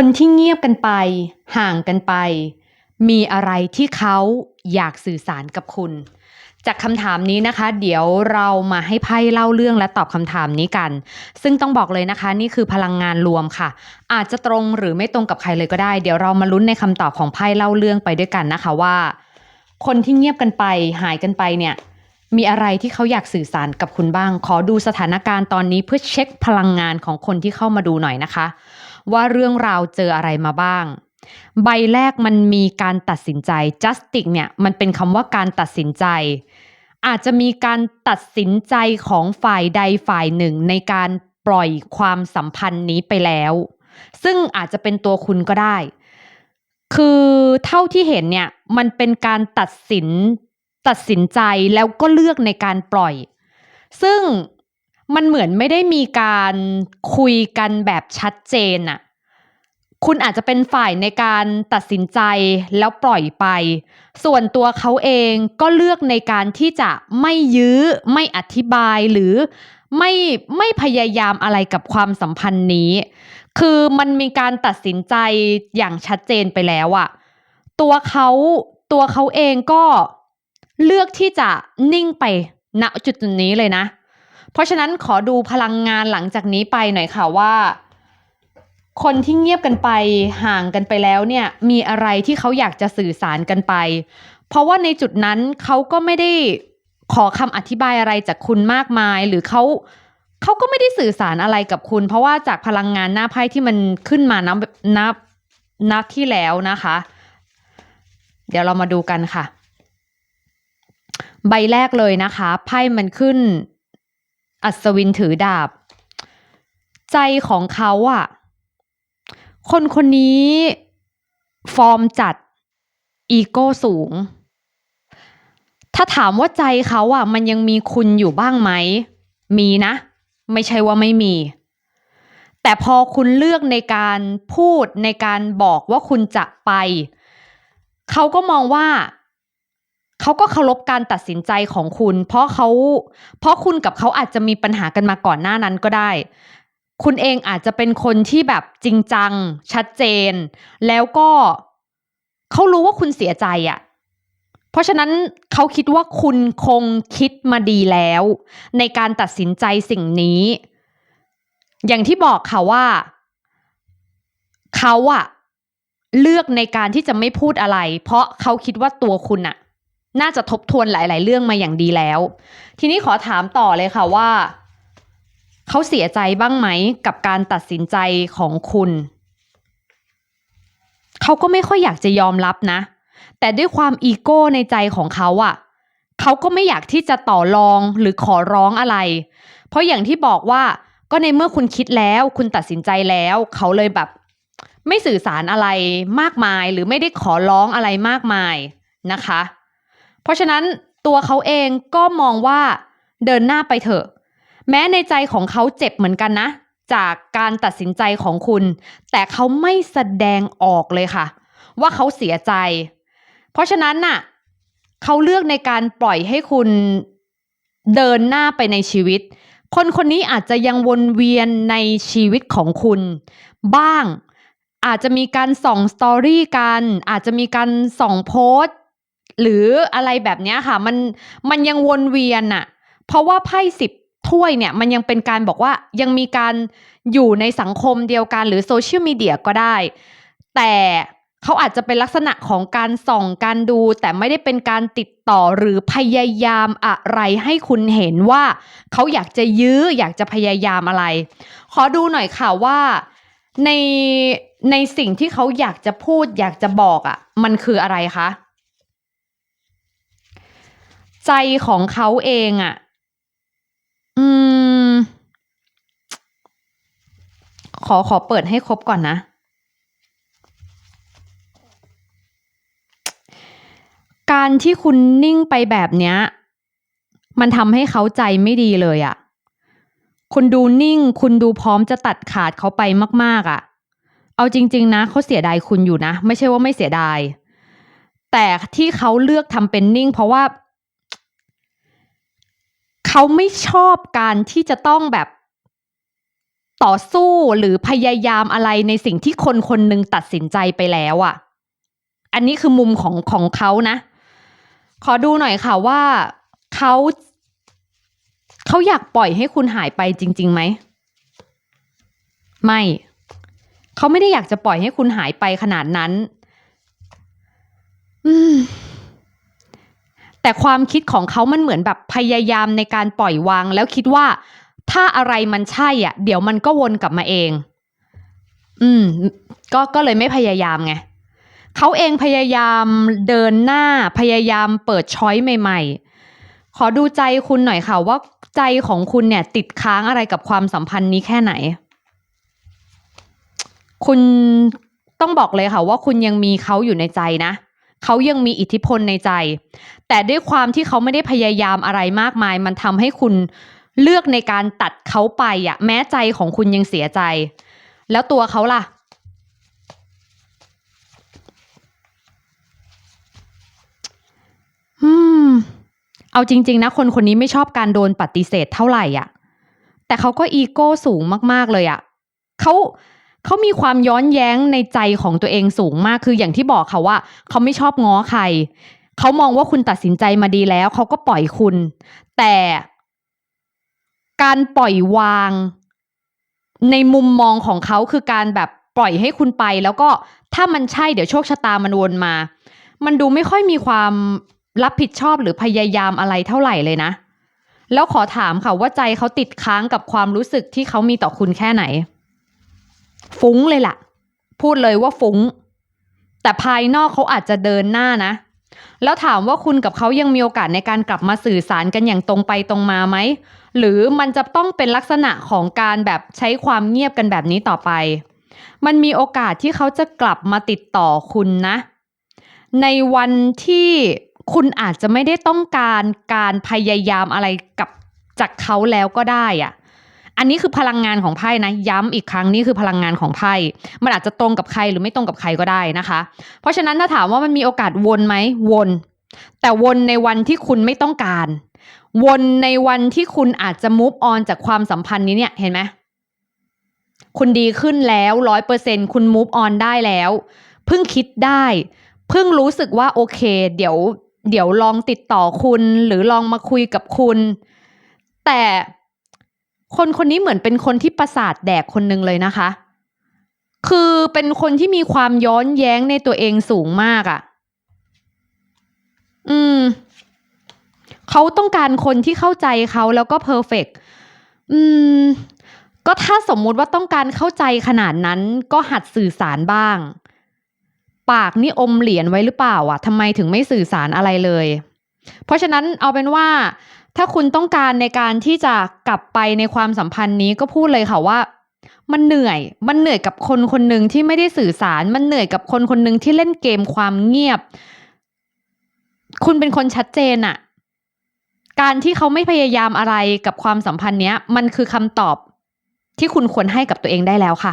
คนที่เงียบกันไป ห่างกันไป มีอะไรที่เขาอยากสื่อสารกับคุณ จากคำถามนี้นะคะ เดี๋ยวเรามาให้ไพ่เล่าเรื่องและตอบคำถามนี้กัน ซึ่งต้องบอกเลยนะคะ นี่คือพลังงานรวมค่ะ อาจจะตรงหรือไม่ตรงกับใครเลยก็ได้ เดี๋ยวเรามาลุ้นในคำตอบของไพ่เล่าเรื่องไปด้วยกันนะคะว่า คนที่เงียบกันไป หายกันไปเนี่ยมีอะไรที่เขาอยากสื่อสารกับคุณบ้าง ขอดูสถานการณ์ตอนนี้เพื่อเช็คพลังงานของคนที่เข้ามาดูหน่อยนะคะ ว่าเรื่องราวเจออะไรมาบ้าง ใบแรกมันมีการตัดสินใจ justice เนี่ยมันเป็นคำว่าการตัดสินใจ อาจจะมีการตัดสินใจของฝ่ายใดฝ่ายหนึ่งในการปล่อยความสัมพันธ์นี้ไปแล้ว ซึ่งอาจจะเป็นตัวคุณก็ได้ คือเท่าที่เห็นเนี่ยมันเป็นการตัดสินตัดสินใจแล้วก็เลือกในการปล่อย ซึ่ง มันเหมือนไม่ได้มีการคุยกันแบบชัดเจนอะคุณอาจจะเป็นฝ่ายในการตัดสินใจแล้วปล่อยไป ส่วนตัวเขาเองก็เลือกในการที่จะไม่ยื้อ ไม่อธิบายหรือไม่ไม่พยายามอะไรกับความสัมพันธ์นี้ คือมันมีการตัดสินใจอย่างชัดเจนไปแล้วอะตัวเขาตัวเขาเองก็เลือกที่จะนิ่งไปณจุดนี้เลยนะ เพราะฉะนั้นขอดูพลังงานหลังจากนี้ไปหน่อยค่ะว่า คนที่เงียบกันไปห่างกันไปแล้วเนี่ยมีอะไรที่เขาอยากจะสื่อสารกันไป เพราะว่าในจุดนั้นเขาก็ไม่ได้ขอคำอธิบายอะไรจากคุณมากมาย หรือเขาเขาก็ไม่ได้สื่อสารอะไรกับคุณ เพราะว่าจากพลังงานหน้าไพ่ที่มันขึ้นมานับนับนับที่แล้วนะคะ เดี๋ยวเรามาดูกันค่ะ ใบแรกเลยนะคะ ไพ่มันขึ้น อัศวินถือดาบ ใจของเขาอะคนคนนี้ฟอร์มจัด อีโก้สูง ถ้าถามว่าใจเขาอะมันยังมีคุณอยู่บ้างไหม มีนะ ไม่ใช่ว่าไม่มี แต่พอคุณเลือกในการพูดในการบอกว่าคุณจะไป เขาก็มองว่า เขาก็เคารพการตัดสินใจของคุณ เพราะเขาเพราะคุณกับเขาอาจจะมีปัญหากันมาก่อนหน้านั้นก็ได้ คุณเองอาจจะเป็นคนที่แบบจริงจัง ชัดเจน แล้วก็เขารู้ว่าคุณเสียใจอะ่ะเพราะฉะนั้นเขาคิดว่าคุณคงคิดมาดีแล้ว ในการตัดสินใจสิ่งนี้ อย่างที่บอกค่ะว่าเขาอะเลือกในการที่จะไม่พูดอะไร เพราะเขาคิดว่าตัวคุณอะ น่าจะทบทวนหลาย ๆ เรื่องมาอย่างดีแล้ว ทีนี้ขอถามต่อเลยค่ะว่า เขาเสียใจบ้างไหมกับการตัดสินใจของคุณ เขาก็ไม่ค่อยอยากจะยอมรับนะ แต่ด้วยความอีโก้ในใจของเขาอะเขาก็ไม่อยากที่จะต่อรองหรือขอร้องอะไร เพราะอย่างที่บอกว่าก็ในเมื่อคุณคิดแล้ว คุณตัดสินใจแล้ว เขาเลยแบบ ไม่สื่อสารอะไรมากมาย หรือไม่ได้ขอร้องอะไรมากมายนะคะ เพราะฉะนั้นตัวเขาเองก็มองว่าเดินหน้าไปเถอะ แม้ในใจของเขาเจ็บเหมือนกันนะ จากการตัดสินใจของคุณ แต่เขาไม่แสดงออกเลยค่ะ ว่าเขาเสียใจ เพราะฉะนั้นน่ะเขาเลือกในการปล่อยให้คุณเดินหน้าไปในชีวิต คนคนนี้อาจจะยังวนเวียนในชีวิตของคุณ บ้างอาจจะมีการส่องสตอรี่กัน อาจจะมีการส่องโพสต์ หรืออะไรแบบนี้ค่ะ มันมันยังวนเวียนอะเพราะว่าไพ่สิบถ้วยเนี่ยมันยังเป็นการบอกว่ายังมีการอยู่ในสังคมเดียวกันหรือโซเชียลมีเดียก็ได้ แต่เขาอาจจะเป็นลักษณะของการส่องการดู แต่ไม่ได้เป็นการติดต่อหรือพยายามอะไรให้คุณเห็นว่าเขาอยากจะยื้ออยากจะพยายามอะไร ขอดูหน่อยค่ะว่าในในสิ่งที่เขาอยากจะพูดอยากจะบอกอะ่ะ มันคืออะไรคะ ใจของเขาเองอะ่ะ อืม ขอขอเปิดให้ครบก่อนนะ การที่คุณนิ่งไปแบบเนี้ย มันทำให้เขาใจไม่ดีเลยอะ่ะ คุณดูนิ่ง คุณดูพร้อมจะตัดขาดเขาไปมาก ๆอะ่ะ เอาจริง ๆ นะเขาเสียดายคุณอยู่นะ ไม่ใช่ว่าไม่เสียดาย แต่ที่เขาเลือกทำเป็นนิ่ง เพราะว่า เขาไม่ชอบการที่จะต้องแบบต่อสู้หรือพยายามอะไรในสิ่งที่คนคนหนึ่งตัดสินใจไปแล้วอะ่ะ อันนี้คือมุมของของเขานะ ขอดูหน่อยค่ะว่าเขาเขาอยากปล่อยให้คุณหายไปจริงๆไหม ไม่ เขาไม่ได้อยากจะปล่อยให้คุณหายไปขนาดนั้น อืม แต่ความคิดของเขามันเหมือนแบบพยายามในการปล่อยวาง แล้วคิดว่า ถ้าอะไรมันใช่อะ เดี๋ยวมันก็วนกลับมาเอง อืม ก็ก็เลยไม่พยายามไงเขาเองพยายามเดินหน้าพยายามเปิดช้อยใหม่ ๆ ขอดูใจคุณหน่อยค่ะว่าใจของคุณเนี่ย ติดค้างอะไรกับความสัมพันธ์นี้แค่ไหน คุณต้องบอกเลยค่ะว่าคุณยังมีเขาอยู่ในใจนะ เขายังมีอิทธิพลในใจ แต่ด้วยความที่เขาไม่ได้พยายามอะไรมากมาย มันทำให้คุณเลือกในการตัดเขาไปอะแม้ใจของคุณยังเสียใจ แล้วตัวเขาล่ะอืมเอาจริง ๆ นะ คนคนนี้ไม่ชอบการโดนปฏิเสธเท่าไหร่อะ แต่เขาก็อีโก้สูงมาก ๆ เลยอะเขา เขามีความย้อนแย้งในใจของตัวเองสูงมากคืออย่างที่บอกค่ะว่า เขาไม่ชอบง้อใคร เขามองว่าคุณตัดสินใจมาดีแล้ว เขาก็ปล่อยคุณ แต่การปล่อยวาง ในมุมมองของเขาคือการแบบปล่อยให้คุณไป แล้วก็ถ้ามันใช่เดี๋ยวโชคชะตามันวนมา มันดูไม่ค่อยมีความรับผิดชอบหรือพยายามอะไรเท่าไหร่เลยนะ แล้วขอถามค่ะว่าใจเขาติดค้างกับความรู้สึกที่เขามีต่อคุณแค่ไหน ฟุ้งเลยล่ะ พูดเลยว่าฟุ้ง แต่ภายนอกเขาอาจจะเดินหน้านะ แล้วถามว่าคุณกับเขายังมีโอกาสในการกลับมาสื่อสารกันอย่างตรงไปตรงมาไหม หรือมันจะต้องเป็นลักษณะของการแบบใช้ความเงียบกันแบบนี้ต่อไป มันมีโอกาสที่เขาจะกลับมาติดต่อคุณนะ ในวันที่คุณอาจจะไม่ได้ต้องการการพยายามอะไรกับจากเขาแล้วก็ได้อะ อันนี้คือพลังงานของไพ่นะ ย้ำอีกครั้งนี่คือพลังงานของไพ่มันอาจจะตรงกับใครหรือไม่ตรงกับใครก็ได้นะคะ เพราะฉะนั้นถ้าถามว่ามันมีโอกาสวนไหมวน แต่วนในวันที่คุณไม่ต้องการ วนในวันที่คุณอาจจะมุฟออนจากความสัมพันธ์นี้เนี่ยเห็นไหมคุณดีขึ้นแล้วร้อยเปอร์เซ็นคุณมุฟออนได้แล้วเพิ่งคิดได้เพิ่งรู้สึกว่าโอเค เดี๋ยว เดี๋ยวลองติดต่อคุณหรือลองมาคุยกับคุณ แต่ คนคนนี้เหมือนเป็นคนที่ประสาทแดกคนหนึ่งเลยนะคะ คือเป็นคนที่มีความย้อนแย้งในตัวเองสูงมากอะ่ะ อืม เขาต้องการคนที่เข้าใจเขาแล้วก็เพอร์เฟกอืม ก็ถ้าสมมุติว่าต้องการเข้าใจขนาดนั้น ก็หัดสื่อสารบ้าง ปากนี่อมเหรียญไว้หรือเปล่าอะทำไมถึงไม่สื่อสารอะไรเลย เพราะฉะนั้นเอาเป็นว่า ถ้าคุณต้องการในการที่จะกลับไปในความสัมพันธ์นี้ก็พูดเลยค่ะว่า มันเหนื่อย มันเหนื่อยกับคนคนหนึ่งที่ไม่ได้สื่อสาร มันเหนื่อยกับคนคนหนึ่งที่เล่นเกมความเงียบ คุณเป็นคนชัดเจนอะการที่เขาไม่พยายามอะไรกับความสัมพันธ์เนี้ย มันคือคำตอบที่คุณควรให้กับตัวเองได้แล้วค่ะ